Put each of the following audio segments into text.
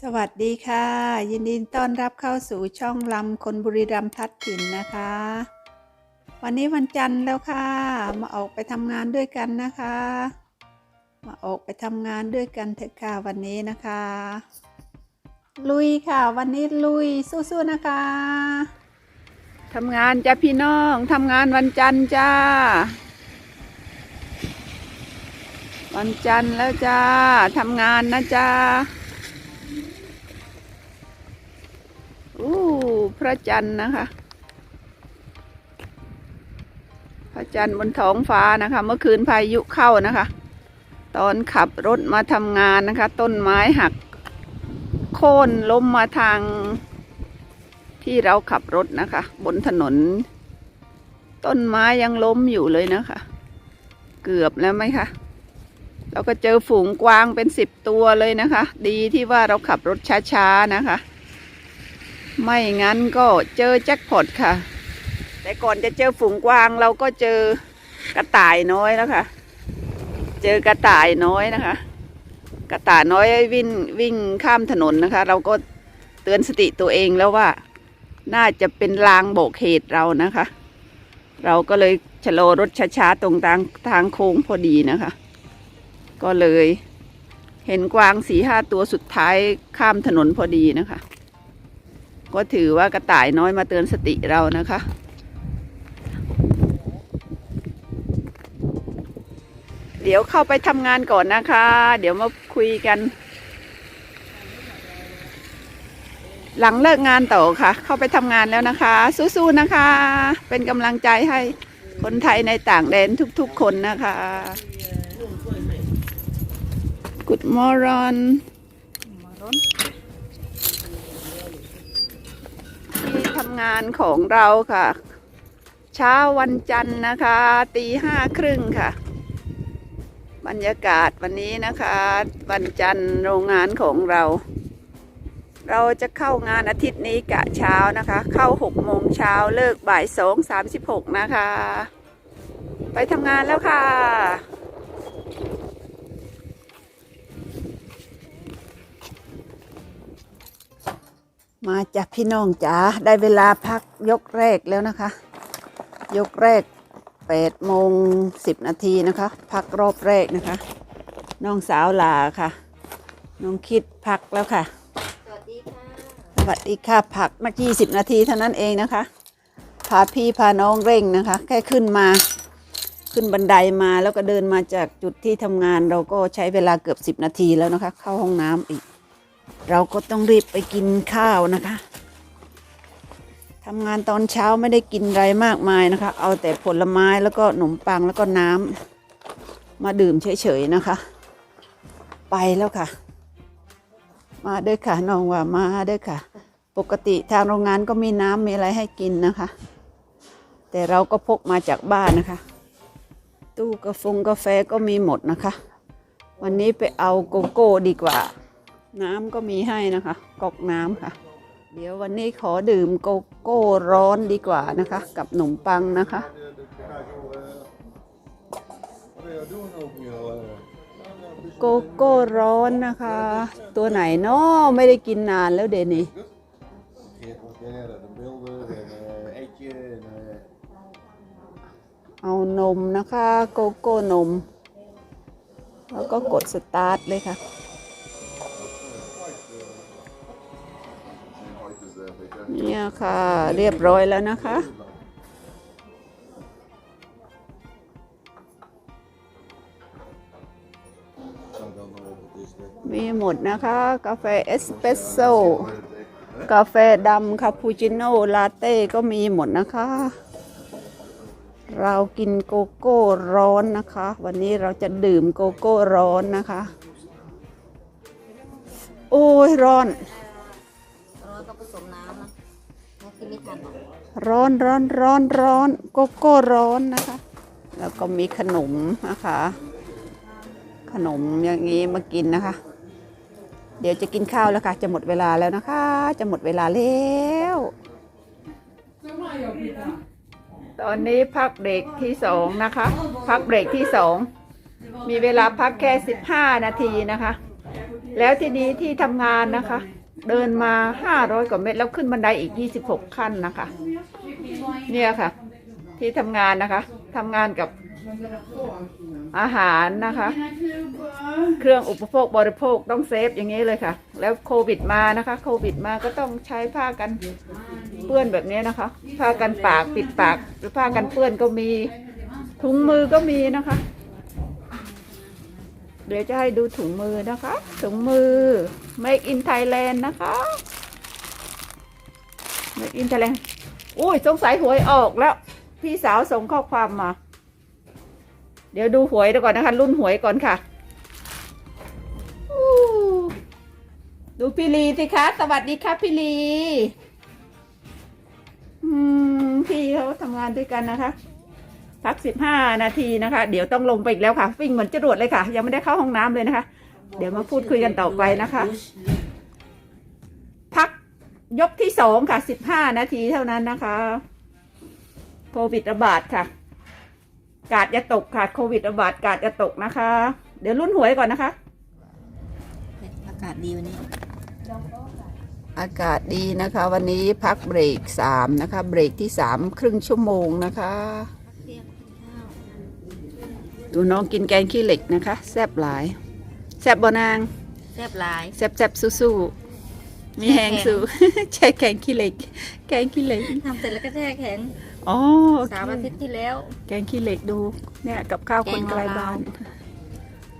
สวัสดีค่ะ ยินดีต้อนรับเข้าสู่ช่องลำคนบุรีรัมย์พลัดถิ่นนะคะ วันนี้วันจันทร์แล้วค่ะ มาออกไปทำงานด้วยกันนะคะ มาออกไปทำงานด้วยกันเถอะค่ะวันนี้นะคะ ลุยค่ะ วันนี้ลุยสู้ๆนะคะทำงานจ้าพี่น้องทำงานวันจันทร์จ้า วันจันทร์แล้วจ้าทำงานนะจ้า พระจันทร์นะคะ พระจันทร์บนท้องฟ้านะคะ เมื่อคืนพายุเข้านะคะ ตอนขับรถมาทำงานนะคะ ต้นไม้หัก โค่นล้มมาทางที่เราขับรถนะคะ บนถนน ต้นไม้ยังล้มอยู่เลยนะคะ เกือบแล้วไหมคะเราก็เจอฝูงกวางเป็นสิบตัวเลยนะคะ ดีที่ว่าเราขับรถช้าๆนะคะ ไม่งั้นก็เจอแจ็คพอตค่ะ แต่ก่อนจะเจอฝูงกวางเราก็เจอกระต่ายน้อยแล้วค่ะ เจอกระต่ายน้อยนะคะ กระต่ายน้อยวิ่งวิ่งข้ามถนนนะคะ เราก็เตือนสติตัวเองแล้วว่า น่าจะเป็นลางโบกเหตุเรานะคะ เราก็เลยชะลอรถช้าๆตรงทางทางโค้งพอดีนะคะ ก็เลยเห็นกวางสีห้าตัวสุดท้ายข้ามถนนพอดีนะคะ ก็ถือว่ากระต่ายน้อยมาเตือนสติเรานะคะ เดี๋ยวเข้าไปทำงานก่อนนะคะ เดี๋ยวมาคุยกัน หลังเลิกงานต่อค่ะ เข้าไปทำงานแล้วนะคะ สู้ๆนะคะ เป็นกำลังใจให้คนไทยในต่างแดนทุกๆคนนะคะ Good morning ที่ทำ งานของเราค่ะ เช้าวันจันทร์นะคะตีห้าครึ่งค่ะ บรรยากาศวันนี้นะคะ วันจันทร์โรงงานของเรา เราจะเข้างานอาทิตย์นี้กะเช้านะคะ เข้าหกโมงเช้าเลิกบ่ายสองสามสิบหกนะคะ ไปทำงานแล้วค่ะ มาจากพี่น้องจ๋าได้เวลาพักยกแรกแล้วนะคะ ยกแรกแปดโมงสิบนาทีนะคะ พักรอบแรกนะคะ น้องสาวลาค่ะ น้องคิดพักแล้วค่ะ สวัสดีค่ะสวัสดีค่ะพักมากี่สิบนาทีเท่านั้นเองนะคะ พาพี่พาน้องเร่งนะคะ แค่ขึ้นมาขึ้นบันไดมาแล้วก็เดินมาจากจุดที่ทำงานเราก็ใช้เวลาเกือบสิบนาทีแล้วนะคะ เข้าห้องน้ำอีก เราก็ต้องรีบไปกินข้าวนะคะทำงานตอนเช้าไม่ได้กินอะไรมากมายนะคะ เอาแต่ผลไม้แล้วก็ขนมปังแล้วก็น้ำมาดื่มเฉยๆนะคะ ไปแล้วค่ะ มาด้อค่ะน้องว่ามาด้อค่ะ ปกติทางโรงงานก็มีน้ำมีอะไรให้กินนะคะ แต่เราก็พกมาจากบ้านนะคะ ตู้กาแฟก็มีหมดนะคะ วันนี้ไปเอาโกโก้ดีกว่า น้ำก็มีให้นะคะก๊อกน้ำค่ะ เดี๋ยววันนี้ขอดื่มโกโก้ร้อนดีกว่านะคะ กับขนมปังนะคะ โกโก้ร้อนนะคะ ตัวไหนเนาะไม่ได้กินนานแล้วเดนี่เอานมนะคะ โกโก้นม แล้วก็กดสตาร์ทเลยค่ะ เนี่ยค่ะ เรียบร้อยแล้วนะคะ มีหมดนะคะ กาแฟเอสเปรสโซ่กาแฟดำคาปูชิโน่ลาเต้ก็มีหมดนะคะ เรากินโกโก้ร้อนนะคะ วันนี้เราจะดื่มโกโก้ร้อนนะคะ โอ้ยร้อน ร้อนร้อนร้อนร้อนโกโก้ร้อนนะคะ แล้วก็มีขนมนะคะ ขนมอย่างนี้มากินนะคะ เดี๋ยวจะกินข้าวแล้วค่ะ จะหมดเวลาแล้วนะคะ จะหมดเวลาแล้วตอนนี้พักเบรกที่สองนะคะ พักเบรกที่สองมีเวลาพักแค่สิบห้านาทีนะคะ แล้วทีนี้ที่ทำงานนะคะ เดินมาห้าร้อยกว่าเมตร แล้วขึ้นบันไดอีกยี่สิบหกขั้นนะคะ เนี่ยค่ะ ที่ทำงานนะคะทำงานกับอาหารนะคะ เครื่องอุปโภคบริโภคต้องเซฟอย่างนี้เลยค่ะ แล้วโควิดมานะคะโควิดมาก็ต้องใช้ผ้ากันเปื้อนแบบนี้นะคะ ผ้ากันปากปิดปากหรือผ้ากันเปื้อนก็มีถุงมือก็มีนะคะ เดี๋ยวจะให้ดูถุงมือนะคะ ถุงมือ Make in Thailand นะคะ Make in Thailand อุ้ยสงสัยหวยออกแล้ว พี่สาวส่งข้อความมา เดี๋ยวดูหวยเดี๋ยวก่อนนะคะ รุ่นหวยก่อนค่ะดูพี่ลีสิคะ สวัสดีครับพี่ลีพี่เขาทำงานด้วยกันนะคะ พักสิบห้านาทีนะคะ เดี๋ยวต้องลงไปอีกแล้วค่ะ วิ่งเหมือนจรวดเลยค่ะ ยังไม่ได้เข้าห้องน้ำเลยนะคะ เดี๋ยวมาพูดคุยกันต่อไปนะคะ พักยกที่สองค่ะสิบห้านาทีเท่านั้นนะคะโควิดระบาดค่ะ กาดอย่าตกค่ะโควิดระบาดกาดอย่าตกนะคะ เดี๋ยวรุ่นหวยก่อนนะคะ อากาศดีวันนี้ อากาศดีนะคะ วันนี้พักเบรกสามนะคะ เบรกที่สามครึ่งชั่วโมงนะคะเรียกข้าวดูน้องกินแกงขี้เหล็กนะคะ แซบหลาย แซบบนางแซ่บหลายแซบแซบสู้สู้ๆมีแหงสู้ใช่แกงขี้เหล็ก แกงขี้เหล็กทำเสร็จแล้วก็แช่แข็งอ๋อโอเคสามอาทิตย์ที่แล้ว แกงขี้เหล็กดู เนี่ยกับข้าวคนแกงไกลลาวบ้าน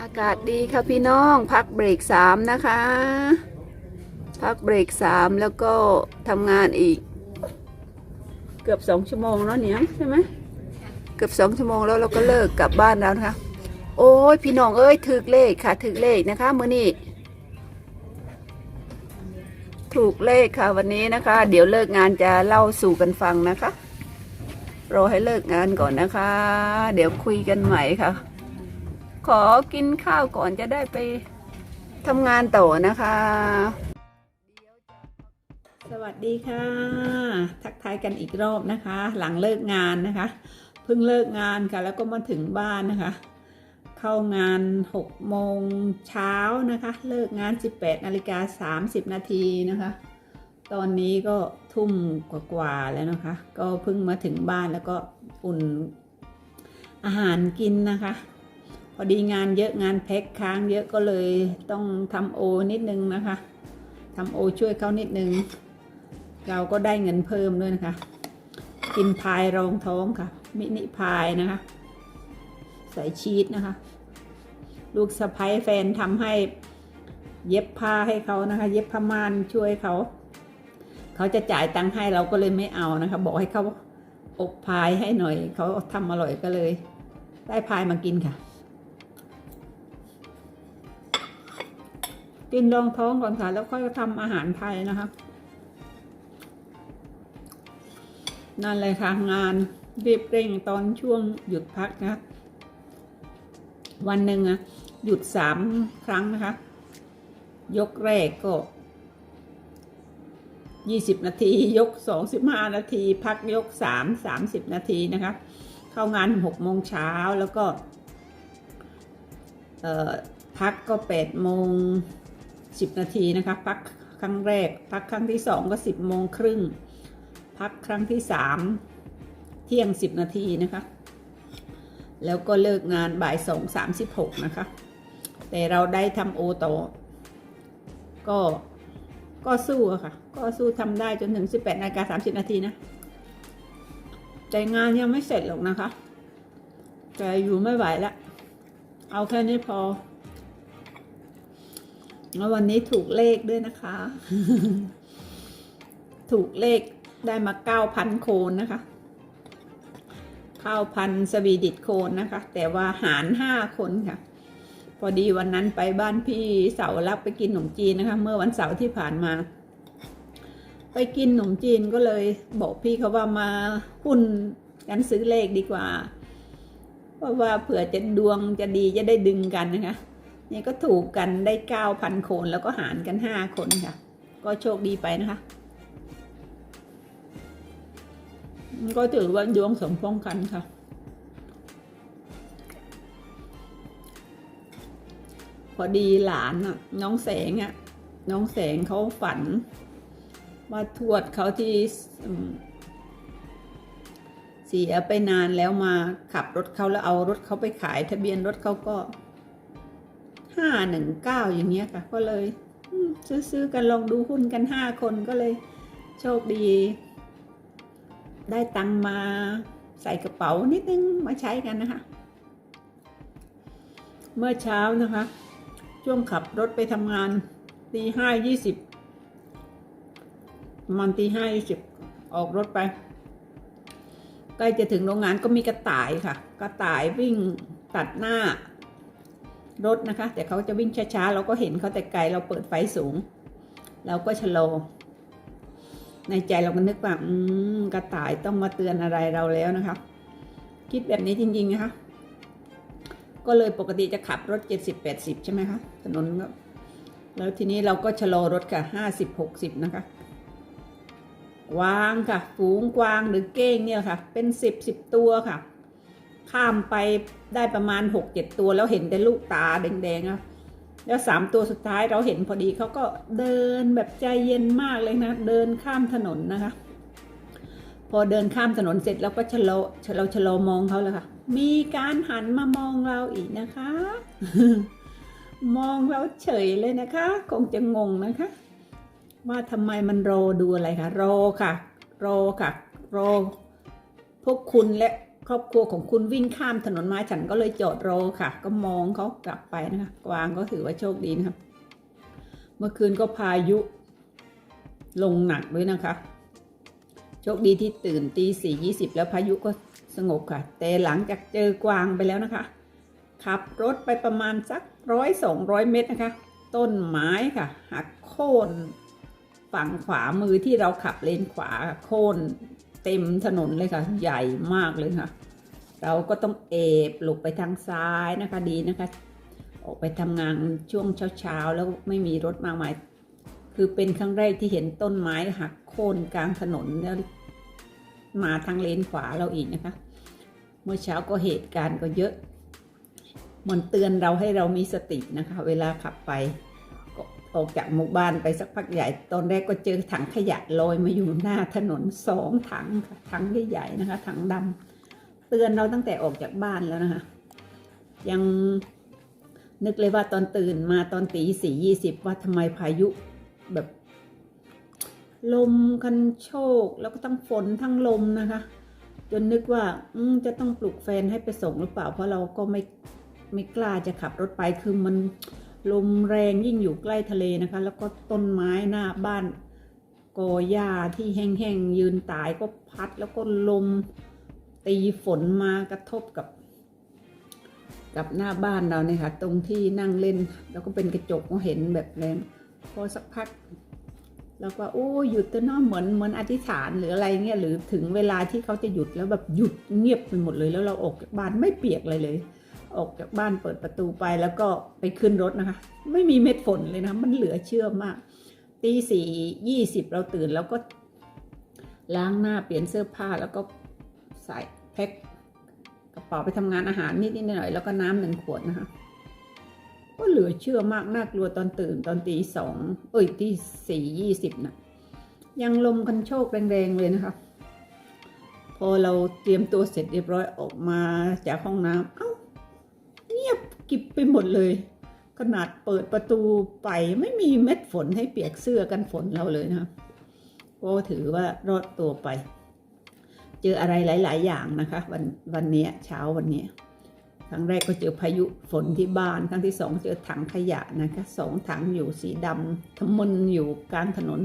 อากาศดีค่ะพี่น้อง พักเบรกสามนะคะ พักเบรกสามแล้วก็ทำงานอีก เกือบสองชั่วโมงแล้วเนี่ยใช่ไหมเกือบสองชั่วโมงแล้วเราก็เลิกกลับบ้านแล้วนะคะ โอ้ยพี่น้องเอ้ยถึกเลขค่ะถึกเลขนะคะมือนี้ถูกเลขค่ะวันนี้นะคะ เดี๋ยวเลิกงานจะเล่าสู่กันฟังนะคะรอให้เลิกงานก่อนนะคะ เดี๋ยวคุยกันใหม่ค่ะ ขอกินข้าวก่อนจะได้ไปทำงานต่อนะคะ สวัสดีค่ะ ทักทายกันอีกรอบนะคะ หลังเลิกงานนะคะ เพิ่งเลิกงานค่ะ แล้วก็มาถึงบ้านนะคะ เข้างาน6โมงเช้านะคะ เลิกงาน 18นาฬิกา30 นาทีนะคะ ตอนนี้ก็ทุ่มกว่าๆแล้วนะคะ ก็เพิ่งมาถึงบ้านแล้วก็อุ่นอาหารกินนะคะ พอดีงานเยอะงานแพ็คค้างเยอะก็เลยต้องทำโอนิดนึงนะคะทำโอช่วยเขานิดนึง เราก็ได้เงินเพิ่มด้วยนะคะ กินพายรองท้องค่ะ มินิพายนะคะ ใส่ชีสนะคะ ลูกสะพ้ยแฟนทำให้เย็บผ้าให้เขานะคะ เย็บผ้าม่านช่วยเขาเขาจะจ่ายตังค์ให้เราก็เลยไม่เอานะคะ บอกให้เขาอบพายให้หน่อย เขาทำอร่อยก็เลย ได้พายมากินค่ะ กินรองท้องก่อนค่ะ แล้วค่อยทำอาหารไทยนะคะ นั่นเลยค่ะงานรีบเร่งตอนช่วงหยุดพักนะ วันหนึ่งอะหยุดสามครั้งนะคะ ยกแรกก็ยี่สิบนาที ยกสองสิบห้านาที พักยกสามสามสิบนาทีนะคะ เข้างานหกโมงเช้าแล้วก็พักก็แปดโมงสิบนาทีนะคะ พักครั้งแรก พักครั้งที่สองก็สิบโมงครึ่ง พักครั้งที่สามเที่ยงสิบนาทีนะคะ แล้วก็เลิกงานบ่ายสองสามสิบหกนะคะ แต่เราได้ทำโอต่อ ก็ก็สู้อะค่ะ ก็สู้ทำได้จนถึงสิบแปดนาฬิกาสามสิบนาทีนะแต่งานยังไม่เสร็จหรอกนะคะ แต่อยู่ไม่ไหวแล้วเอาแค่นี้พอ แล้ววันนี้ถูกเลขด้วยนะคะ ถูกเลขได้มาเก้าพันโคนนะคะ ข้าวพันสวีดิตโคนนะคะ แต่ว่าหารห้าคนค่ะ พอดีวันนั้นไปบ้านพี่เสารับไปกินขนมจีนนะคะ เมื่อวันเสาร์ที่ผ่านมา ไปกินขนมจีนก็เลยบอกพี่เขาว่ามาหุ้นกันซื้อเลขดีกว่าเพราะว่าเผื่อจะดวงจะดีจะได้ดึงกันนะคะนี่ก็ถูกกันได้เก้าพันคนแล้วก็หารกันห้าคนค่ะ ก็โชคดีไปนะคะ ก็ถือว่าดวงสมพงกันค่ะ พอดีหลานน่ะ น้องแสงอะน้องแสงเขาฝัน ว่าทวดเขาที่เสียไปนานแล้วมาขับรถเขาแล้วเอารถเขาไปขายทะเบียนรถเขาก็ห้าหนึ่งเก้าอย่างเงี้ยค่ะ ก็เลยซื้อๆกันลองดูหุ้นกันห้าคนก็เลย โชคดี ได้ตังมาใส่กระเป๋านิดนึงมาใช้กันนะคะ เมื่อเช้านะคะ ช่วงขับรถไปทำงานตีห้ายี่สิบมันตีห้ายี่สิบออกรถไปใกล้จะถึงโรงงานก็มีกระต่ายค่ะ กระต่ายวิ่งตัดหน้ารถนะคะ แต่เขาจะวิ่งช้าๆ เราก็เห็นเขาแต่ไกลเราเปิดไฟสูง เราก็ชะลอ ในใจเราก็นึกว่า อืมกระต่ายต้องมาเตือนอะไรเราแล้วนะคะ คิดแบบนี้จริงๆนะคะ ก็เลยปกติจะขับรถ 70 80 ใช่ไหมคะ ถนนก็แล้วทีนี้เราก็ชะลอรถค่ะ 50 60 นะคะกวางค่ะ ฝูงกวางหรือเก้งเนี่ยค่ะ เป็น 10 10 ตัวค่ะ ข้ามไปได้ประมาณ 6 7 ตัวแล้วเห็นแต่ลูกตาแดงๆอะ แล้วสามตัวสุดท้ายเราเห็นพอดีเขาก็เดินแบบใจเย็นมากเลยนะ เดินข้ามถนนนะคะ พอเดินข้ามถนนเสร็จแล้วก็ชะลอเราชะลอมองเขาแล้วค่ะ มีการหันมามองเราอีกนะคะ มองเราเฉยเลยนะคะ คงจะงงนะคะ ว่าทำไมมันรอดูอะไรคะรอค่ะ รอค่ะ รอพวกคุณและ ครอบครัวของคุณวิ่งข้ามถนนไมาฉันก็เลยจอดรอค่ะ ก็มองเขากลับไปนะคะกวางก็ถือว่าโชคดีนะครับ เมื่อคืนก็พายุ ลงหนักด้วยนะคะ โชคดีที่ตื่นตีสี่ยี่สิบแล้วพายุก็สงบค่ะ แต่หลังจากเจอกวางไปแล้วนะคะ ขับรถไปประมาณสักร้อยสองร้อยเมตรนะคะ ต้นไม้ค่ะ หักโค่นฝั่งขวามือที่เราขับเลนขวาโค่น เต็มถนนเลยค่ะ ใหญ่มากเลยค่ะ เราก็ต้องเอบหลบไปทางซ้ายนะคะดีนะคะ ออกไปทำงานช่วงเช้าๆ แล้วไม่มีรถมากมาย คือเป็นครั้งแรกที่เห็นต้นไม้หักโค่นกลางถนนแล้วมาทางเลนขวาเราอีกนะคะ เมื่อเช้าก็เหตุการณ์ก็เยอะ มันเตือนเราให้เรามีสตินะคะ เวลาขับไป ออกจากหมู่บ้านไปสักพักใหญ่ ตอนแรกก็เจอถังขยะลอยมาอยู่หน้าถนนสองถังถังใหญ่ๆนะคะ ถังดำเตือนเราตั้งแต่ออกจากบ้านแล้วนะคะ ยังนึกเลยว่าตอนตื่นมาตอนตีสี่ยี่สิบว่าทำไมพายุแบบ ลมกันโชกแล้วก็ทั้งฝนทั้งลมนะคะ จนนึกว่าอืจะต้องปลุกแฟนให้ไปส่งหรือเปล่า เพราะเราก็ไม่ไม่กล้าจะขับรถไปคือมัน ลมแรงยิ่งอยู่ใกล้ทะเลนะคะ แล้วก็ต้นไม้หน้าบ้านกอหญ้าที่แห้งๆยืนตายก็พัดแล้วก็ลมตีฝนมากระทบกับ กับหน้าบ้านเราเนี่ยค่ะ ตรงที่นั่งเล่น แล้วก็เป็นกระจกก็เห็นแบบแรงพอสักพัก แล้วก็โอ้หยุดตัวเน้อเหมือนเหมือนอธิษฐานหรืออะไรเงี้ยหรือถึงเวลาที่เขาจะหยุดแล้วแบบหยุดเงียบไปหมดเลย แล้วเราออกจากบ้านไม่เปียกเลยเลย ออกจากบ้านเปิดประตูไปแล้วก็ไปขึ้นรถนะคะ ไม่มีเม็ดฝนเลยนะมันเหลือเชื่อมากตีสี่ยี่สิบเราตื่นแล้วก็ ล้างหน้าเปลี่ยนเสื้อผ้าแล้วก็ใส่แพ็คกระเป๋าไปทำงานอาหารนิดนิดหน่อยแล้วก็น้ำหนึ่งขวดนะคะก็เหลือเชื่อมากน่ากลัวตอนตื่นตอนตีสองเอ้ยตีสี่ยี่สิบนะยังลมกันโชกแรงๆเลยนะคะ พอเราเตรียมตัวเสร็จเรียบร้อยออกมาจากห้องน้ำเอ้า กิบไปหมดเลย ขนาดเปิดประตูไปไม่มีเม็ดฝนให้เปียกเสื้อกันฝนเราเลยนะคะก็ถือว่ารอดตัวไป เจออะไรหลาย ๆ อย่างนะคะ วันวันนี้เช้าวันนี้ครั้งแรกก็เจอพายุฝนที่บ้าน ครั้งที่สองเจอถังขยะนะคะสองถังอยู่สีดำทำมนอยู่กลางถนน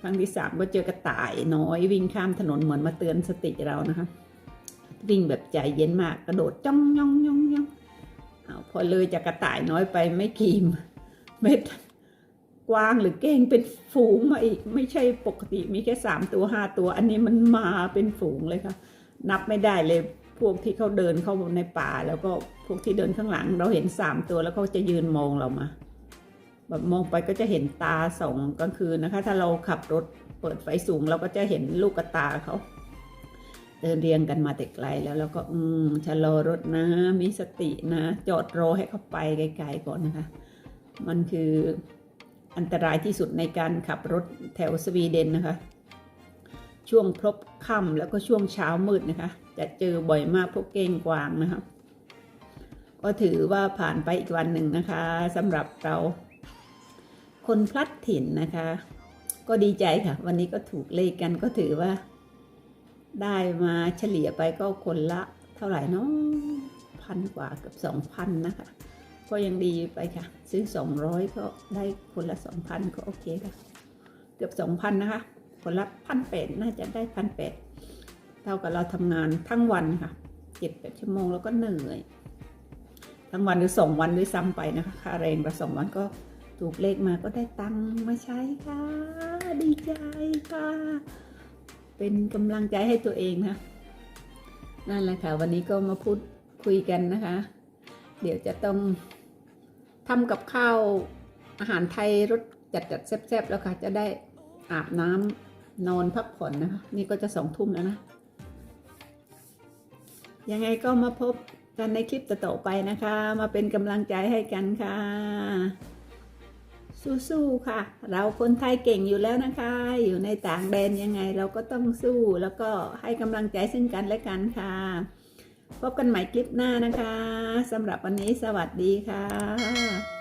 ครั้งที่สามก็เจอกระต่ายน้อยวิ่งข้ามถนนเหมือนมาเตือนสติเรานะคะ วิ่งแบบใจเย็นมากกระโดดจ้องย่องย่องย่องอา พอเลยจากกระต่ายน้อยไปไม่กี่เม็ดกวางหรือเก้งเป็นฝูงมาอีก ไม่ใช่ปกติมีแค่สามตัวห้าตัว อันนี้มันมาเป็นฝูงเลยค่ะ นับไม่ได้เลยพวกที่เขาเดินเข้าในป่า แล้วก็พวกที่เดินข้างหลัง เราเห็นสามตัวแล้วเขาจะยืนมองเรามาแบบมองไปก็จะเห็นตาสองกลางคืนนะคะ ถ้าเราขับรถเปิดไฟสูงเราก็จะเห็นลูกกระตาเขา เดินเรียงกันมาแต่ไกลแล้วแล้วก็อืมชะลอรถนะ มีสตินะ จอดรอให้เขาไปไกลๆก่อนนะคะ มันคืออันตรายที่สุดในการขับรถแถวสวีเดนนะคะ ช่วงพลบค่ำแล้วก็ช่วงเช้ามืดนะคะ จะเจอบ่อยมากพวกเก้งกวางนะคะก็ถือว่าผ่านไปอีกวันหนึ่งนะคะสำหรับเรา คนพลัดถิ่นนะคะ ก็ดีใจค่ะ วันนี้ก็ถูกเลขกันก็ถือว่า ได้มาเฉลี่ยไปก็คนละเท่าไหร่เนาะพันกว่าเกับสองพันนะคะ ก็ยังดีไปค่ะ ซื้อสองร้อยก็ได้คนละสองพันก็โอเคค่ะ เกือบสองพันนะคะ คนละพันแปดน่าจะได้พันแปดเท่ากับเราทำงานทั้งวันค่ะเจ็ดแปดชั่วโมงแล้วก็เหนื่อย ทั้งวันหรือสองวันด้วยซ้ำไปนะคะค่าแรงเราสองวันก็ถูกเลขมาก็ได้ตังค์มาใช้ค่ะ ดีใจค่ะ เป็นกำลังใจให้ตัวเองนะ นั่นแหละค่ะ วันนี้ก็มาพูดคุยกันนะคะ เดี๋ยวจะต้องทำกับข้าวอาหารไทยรสจัดจัดๆแซ่บๆแล้วค่ะ จะได้อาบน้ำนอนพักผ่อนนะคะ นี่ก็จะสองทุ่มแล้วนะ ยังไงก็มาพบกันในคลิปต่อๆไปนะคะ มาเป็นกำลังใจให้กันค่ะ สู้ๆค่ะ เราคนไทยเก่งอยู่แล้วนะคะ อยู่ในต่างแดนยังไงเราก็ต้องสู้ แล้วก็ให้กำลังใจซึ่งกันและกันค่ะ พบกันใหม่คลิปหน้านะคะสำหรับวันนี้สวัสดีค่ะ